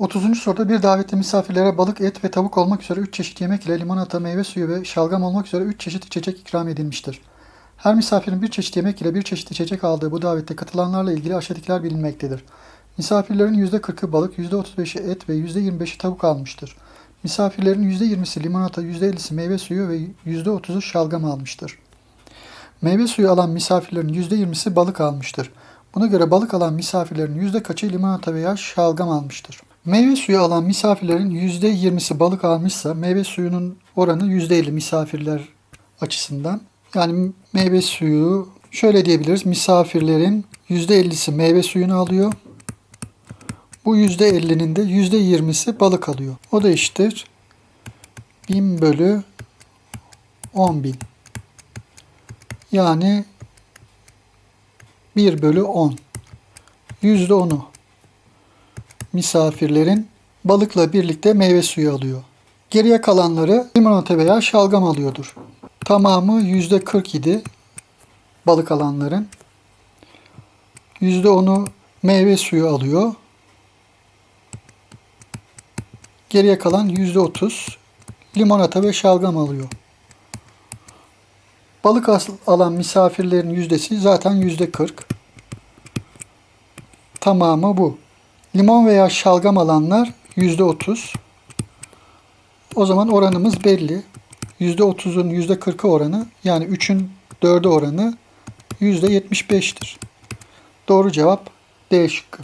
30. soruda bir davetli misafirlere balık, et ve tavuk olmak üzere 3 çeşit yemek ile limonata, meyve suyu ve şalgam olmak üzere 3 çeşit içecek ikram edilmiştir. Her misafirin bir çeşit yemek ile bir çeşit içecek aldığı bu davette katılanlarla ilgili aşağıdakiler bilinmektedir. Misafirlerin %40'ı balık, %35'i et ve %25'i tavuk almıştır. Misafirlerin %20'si limonata, %50'si meyve suyu ve %30'u şalgam almıştır. Meyve suyu alan misafirlerin %20'si balık almıştır. Buna göre balık alan misafirlerin yüzde kaçı limonata veya şalgam almıştır? Meyve suyu alan misafirlerin %20'si balık almışsa meyve suyunun oranı %50 misafirler açısından. Yani meyve suyu şöyle diyebiliriz. Misafirlerin %50'si meyve suyunu alıyor. Bu %50'nin de %20'si balık alıyor. O da eşittir 1000 bölü 10.000. Yani 1 bölü 10. %10'u misafirlerin balıkla birlikte meyve suyu alıyor. Geriye kalanları limonata veya şalgam alıyordur. Tamamı %40 idi balık alanların. %10'u meyve suyu alıyor. Geriye kalan %30 limonata ve şalgam alıyor. Balık alan misafirlerin yüzdesi zaten yüzde 40. Tamamı bu. Limon veya şalgam alanlar yüzde 30. O zaman oranımız belli. Yüzde 30'un yüzde 40'ı oranı yani 3'ün 4'ü oranı yüzde 75'tir. Doğru cevap D şıkkı.